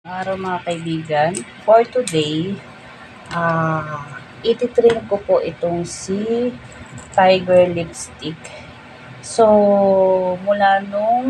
Araw mga kaibigan, for today, ah, ititrim ko po itong si Tiger Lipstick. So, mula nung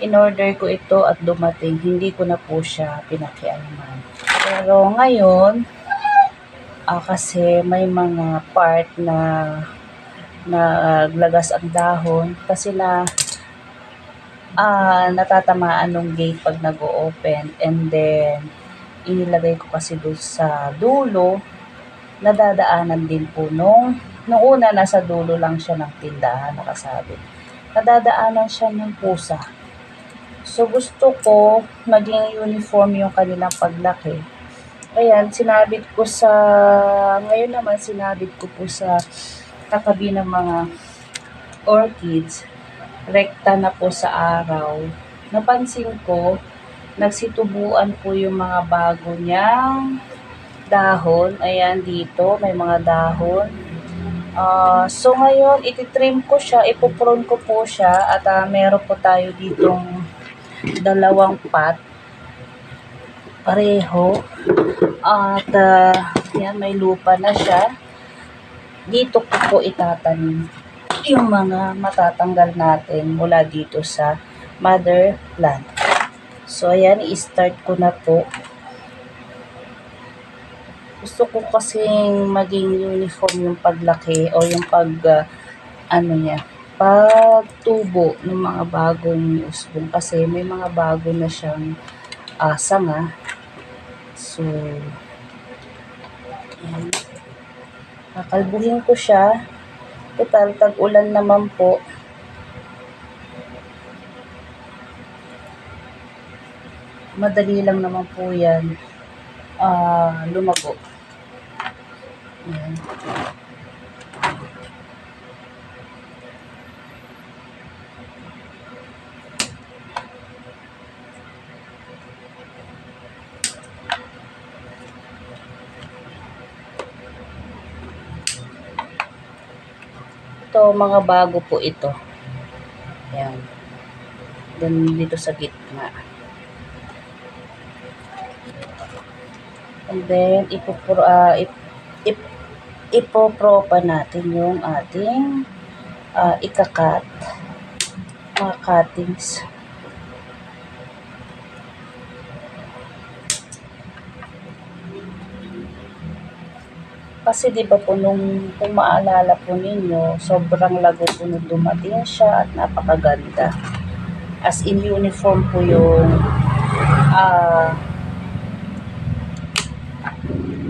in-order ko ito at dumating, hindi ko na po siya pinakialaman. Pero ngayon, ah, kasi may mga part na naglagas ang dahon kasi na ah natatamaan ng gate pag nag-o-open and then inilagay ko kasi doon sa dulo. Nadadaanan din po nung nung una nasa dulo lang siya ng tindahan nakasabi. Nadadaanan siya ng pusa. So gusto ko maging uniform yung kanilang paglaki. Ayan sinabit ko sa ngayon naman sinabit ko po sa katabi ng mga orchids rekta na po sa araw, napansin ko, nagsitubuan po yung mga bago niyang dahon. Ayan, dito, may mga dahon. Ah, so, ngayon, ititrim ko siya, ipoprone ko po siya, at ah, meron po tayo ditong dalawang pot. Pareho. At, ah, yan, may lupa na siya. Dito ko po itatanim yung mga matatanggal natin mula dito sa mother plant. So, ayan, i-start ko na po. Gusto ko kasing maging uniform yung paglaki o yung pag, uh, ano niya, pagtubo ng mga bagong usbong kasi may mga bago na siyang uh, sanga. So, ayan. Kakalbuhin ko siya Total, tag-ulan naman po. Madali lang naman po yan uh, lumago. Ayan. Ito, mga bago po ito. Ayan. Then, dito sa gitna. And then, ipopro, uh, ip, ip, ipopropa natin yung ating uh, ikakat. Mga cuttings. Kasi 'di ba po nung kung maalala po ninyo, sobrang lago po nung dumating siya at napakaganda. As in uniform po yung uh,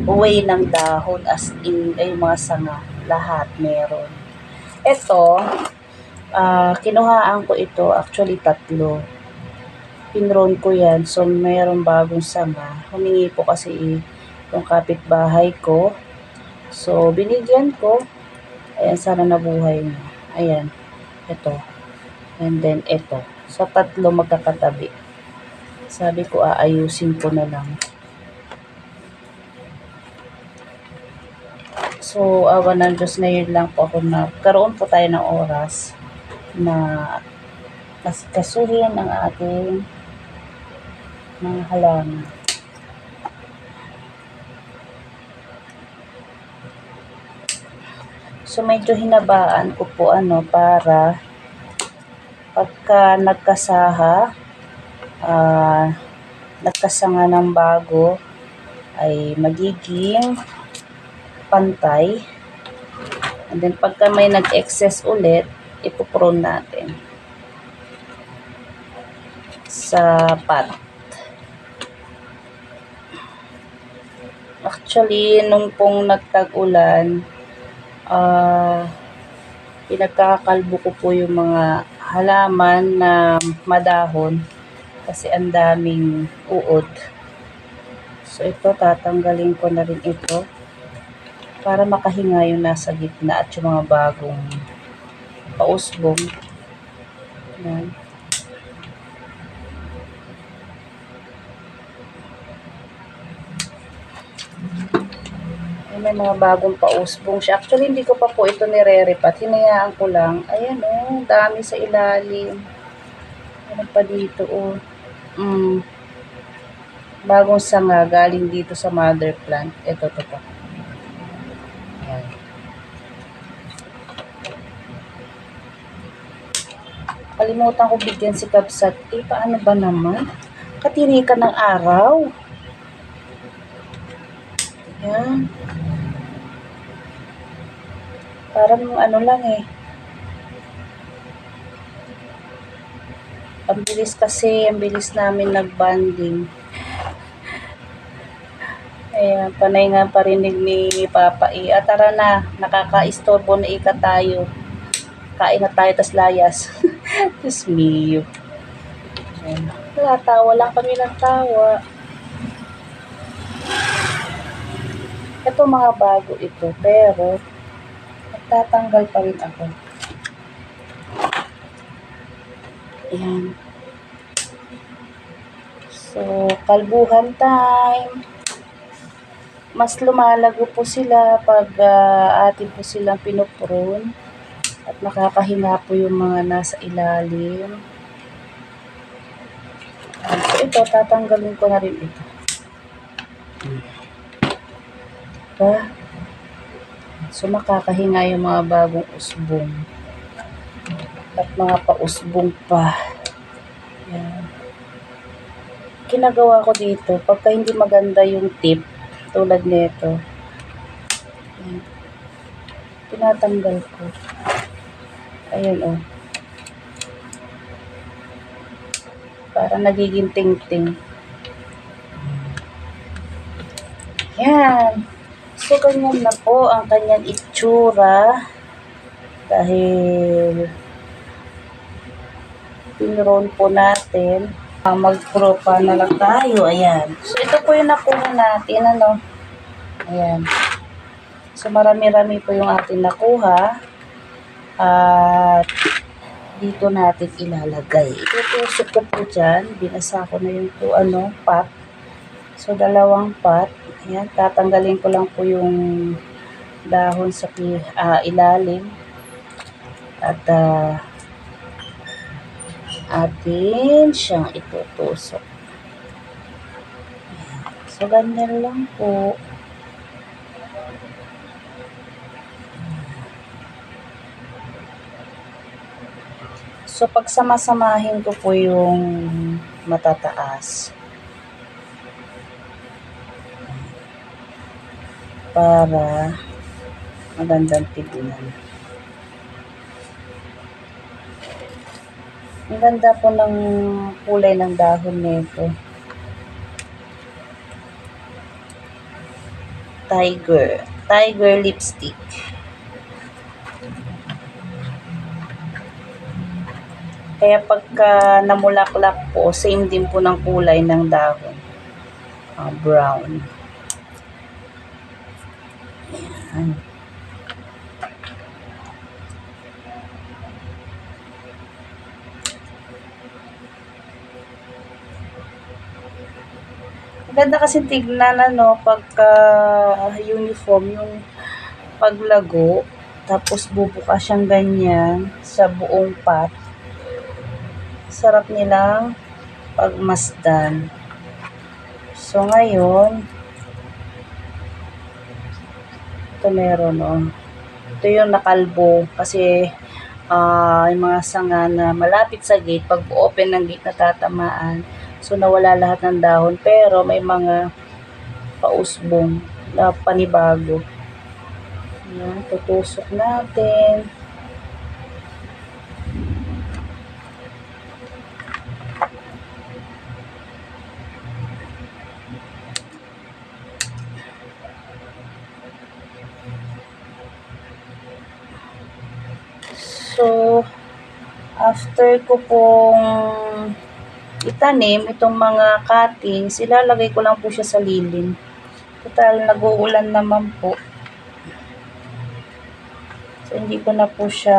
way ng dahon as in ay mga sanga lahat meron. Ito, uh, kinuhaan ko ito actually tatlo. Pinron ko yan. So, mayroon bagong sanga. Humingi po kasi yung kapitbahay ko So, binigyan ko. Ayan, sana nabuhay niya. Ayan. Ito. And then, ito. Sa tatlo magkakatabi. Sabi ko, aayusin ko na lang. So, awa ng Diyos ngayon lang po ako na karoon po tayo ng oras na kasuhin ang ating mga halaman. So, medyo hinabaan ko po ano para pagka nagkasaha, uh, nagkasanga ng bago, ay magiging pantay. And then, pagka may nag-excess ulit, ipoprone natin sa pot. Actually, nung pong nagtag-ulan, uh, pinagkakakalbo ko po yung mga halaman na madahon kasi ang daming uod. So ito tatanggalin ko na rin ito para makahinga yung nasa gitna at yung mga bagong pausbong. Yan. May mga bagong pausbong siya. Actually, hindi ko pa po ito nire-repat. Hinayaan ko lang. Ayan, oh. Dami sa ilalim. Ano pa dito, oh. Mm. Bagong sanga galing dito sa mother plant. Ito, to, to. Ayan. Kalimutan ko bigyan si Kapsat. Eh, paano ba naman? Katirikan ng araw. Ayan. Parang ano lang eh. Ang bilis kasi, ang bilis namin nag-banding. Ayan, panay nga parinig ni Papa E. Ah, tara na, nakaka-istorbo na ika tayo. Kain na tayo, tas layas. Diyos mio. Ayan. Wala, tawa lang kami ng tawa. Ito mga bago ito, pero nagtatanggal pa rin ako. Ayan. So, kalbuhan time. Mas lumalago po sila pag ah, atin po silang pinuprune. At nakakahinga po yung mga nasa ilalim. Ayan. So, ito, tatanggalin ko na rin ito. Diba? So, makakahinga yung mga bagong usbong. At mga pausbong pa. Yan. Ginagawa ko dito, pagka hindi maganda yung tip, tulad nito, yan. tinatanggal ko. Ayun, oh. Para nagiging ting-ting. Yan. So, ganyan na po ang kanyang itsura. Dahil pinroll po natin. Mag-propa na lang tayo. Ayan. So, ito po yung nakuha natin. Ano? Ayan. So, marami-rami po yung ating nakuha. At dito natin ilalagay. Itutusok ko po dyan. Binasa ko na yung po, ano, pot. So, dalawang pot. Ayan. Tatanggalin ko lang po yung dahon sa ah, ilalim. At, ah, atin siyang itutusok. Ayan. So, ganyan lang po. So, pagsamasamahin ko po yung matataas. Para magandang tignan. Ang ganda po ng kulay ng dahon nito. Tiger. Tiger lipstick. Kaya pagka namulaklak po, same din po ng kulay ng dahon. Ah, brown. Ayan. Maganda kasi tignan ano, pagka uniform, yung paglago, tapos bubuka siyang ganyan sa buong pot. Sarap nilang pagmasdan. So, ngayon, ito meron, oh. Ito yung nakalbo kasi ah yung mga sanga na malapit sa gate, pag open ng gate natatamaan. So, nawala lahat ng dahon. Pero, may mga pausbong na panibago. Ayan, tutusok natin. After ko pong itanim itong mga cuttings, ilalagay ko lang po siya sa lilim. Total, nag-uulan naman po. So, hindi ko na po siya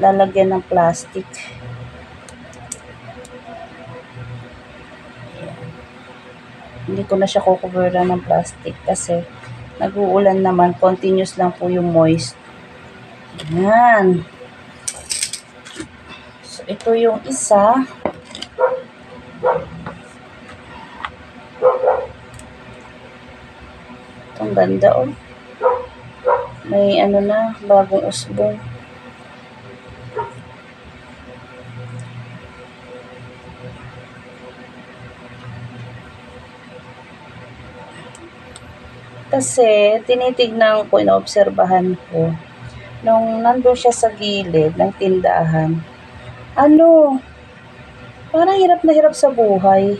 lalagyan ng plastic. Ayan. Hindi ko na siya kukuveran ng plastic kasi nag-uulan naman, continuous lang po yung moist. Yan. So, ito yung isa. Itong ganda, oh. May ano na, bagong usbong. Kasi, tinitignan ko, inaobserbahan ko, nung nandun siya sa gilid ng tindahan, ano, parang hirap na hirap sa buhay.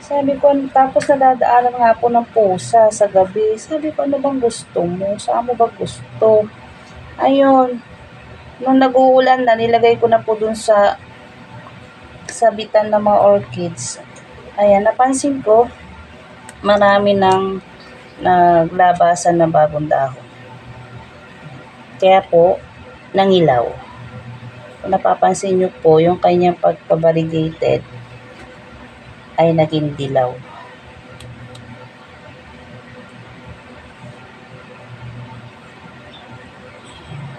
Sabi ko, tapos nadadaanan nga po ng pusa sa gabi. Sabi ko, ano bang gusto mo? Saan mo ba gusto? Ayun, nung nag-uulan na, nilagay ko na po dun sa sabitan ng mga orchids. Ayan, napansin ko, marami ng naglabasan ng bagong dahon. Kaya po, nangilaw. Kung napapansin nyo po, yung kanyang pagpabarrigated ay naging dilaw.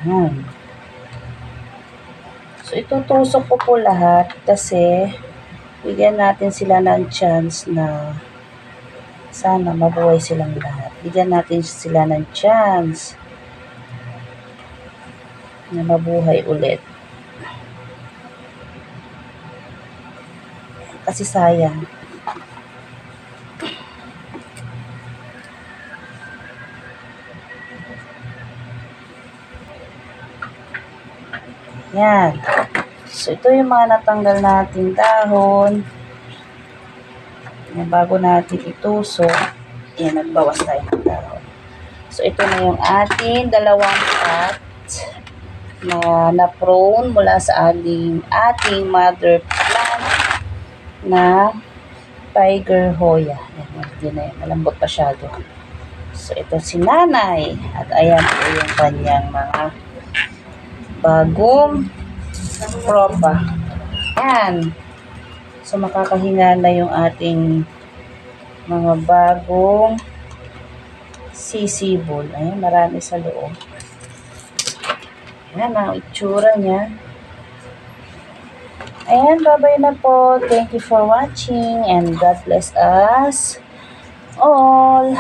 Ayan. So, itutusok ko po lahat kasi bigyan natin sila ng chance na sana mabuhay silang lahat. Bigyan natin sila ng chance na mabuhay ulit. Kasi sayang. Yan. So, ito yung mga natanggal nating dahon. Yan, bago natin itusok, yan, nagbawas tayo ng dahon. So, ito na yung ating dalawang pot na na-prone mula sa ating, ating mother na Tiger Hoya. Yan, hindi na yan. Malambot masyado. So, ito si nanay. At ayan po yung kanyang mga bagong propa. Yan. So, makakahinga na yung ating mga bagong sisibol. Ayan, marami sa loob. Ayan ang itsura niya. Ayan, bye-bye na po. Thank you for watching and God bless us all.